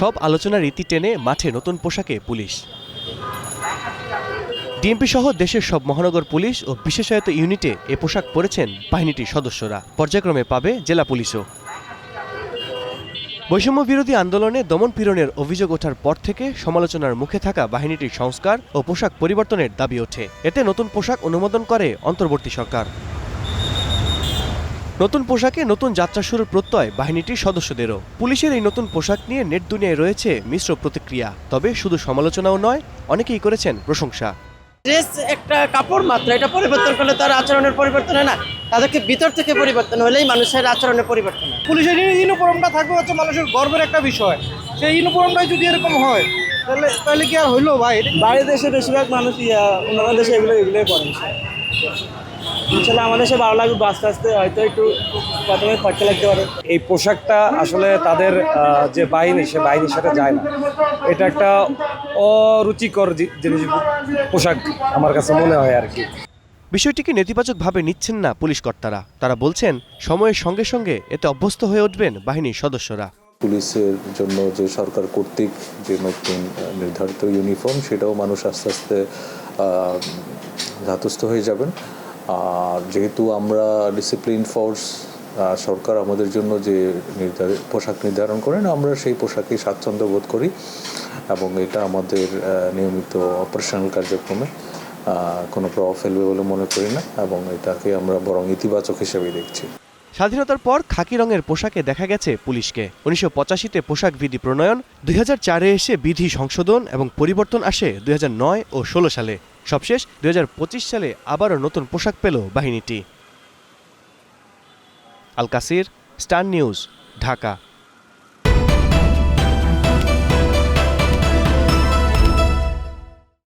সব আলোচনার রীতি টেনে মাঠে নতুন পোশাকে পুলিশ। ডিএমপি সহ দেশের সব মহানগর পুলিশ ও বিশেষায়িত ইউনিটে এ পোশাক পরেছেন বাহিনীটির সদস্যরা। পর্যায়ক্রমে পাবে জেলা পুলিশও। বৈষম্য বিরোধী আন্দোলনে দমন পীড়নের অভিযোগ ওঠার পর থেকে সমালোচনার মুখে থাকা বাহিনীটির সংস্কার ও পোশাক পরিবর্তনের দাবি ওঠে। এতে নতুন পোশাক অনুমোদন করে অন্তর্বর্তী সরকার। নতুন পোশাকে নতুন যাত্রা শুরুর প্রত্যয় বাহিনীটির সদস্যদেরও। পুলিশের এই নতুন পোশাক নিয়ে নেট দুনিয়ায় রয়েছে মিশ্র প্রতিক্রিয়া। তবে শুধু সমালোচনাও নয় অনেকেই করেছেন প্রশংসা। ড্রেস একটা কাপড় মাত্র এটা পরিবর্তন করলে তার আচরণের পরিবর্তন হয় না। তাদেরকে ভিতর থেকে পরিবর্তন হলেই মানুষের আচরণের পরিবর্তন পুলিশের ইউনিফর্মটা থাকবে হচ্ছে মানুষের গর্বের একটা বিষয়। সেই ইউনিফর্মটাই যদি এরকম হয় তাহলে তাহলে কি আর হইল ভাই? বাইরের দেশে বেশিরভাগ মানুষ ইয়া অন্যান্য দেশে এগুলো এগুলোই করে ইনশাল্লাহ আমাদের দেশে ভালো লাগবে আস্তে আস্তে হয়তো একটু প্রথমে খরচা লাগতে পারে। এই পোশাকটা আসলে তাদের যে বাহিনী সে বাহিনীর সাথে যায় না। এটা একটা অরুচিকর জিনিস পোশাক আমার কাছে মনে হয় আর কি। বিষয়টিকে নেতিবাচকভাবে নিচ্ছেন না পুলিশ কর্তারা। তারা বলছেন সময়ের সঙ্গে সঙ্গে এতে অভ্যস্ত হয়ে উঠবেন বাহিনীর সদস্যরা। পুলিশের জন্য যে সরকার কর্তৃক যে নতুন নির্ধারিত ইউনিফর্ম সেটাও মানুষ আস্তে আস্তে ধাতস্থ হয়ে যাবেন। আর যেহেতু আমরা ডিসিপ্লিন ফোর্স সরকার আমাদের জন্য যে পোশাক নির্ধারণ করেন, আমরা সেই পোশাকেই স্বাচ্ছন্দ্য বোধ করি এবং এটা আমাদের নিয়মিত অপারেশনাল কার্যক্রমে কোনো প্রভাব ফেলবে বলে মনে করি না এবং এটাকে আমরা বরং ইতিবাচক হিসেবেই দেখছি। স্বাধীনতার পর খাকি রঙের পোশাকে দেখা গেছে পুলিশকে। উনিশশো পঁচাশিতে পোশাক বিধি প্রণয়ন, দুই চারে এসে বিধি সংশোধন এবং পরিবর্তন আসে দুই ও ষোলো সালে। সবশেষ দু হাজার পঁচিশ সালে আবারও নতুন পোশাক পেল বাহিনীটি। Al Kasir, Star News, Dhaka.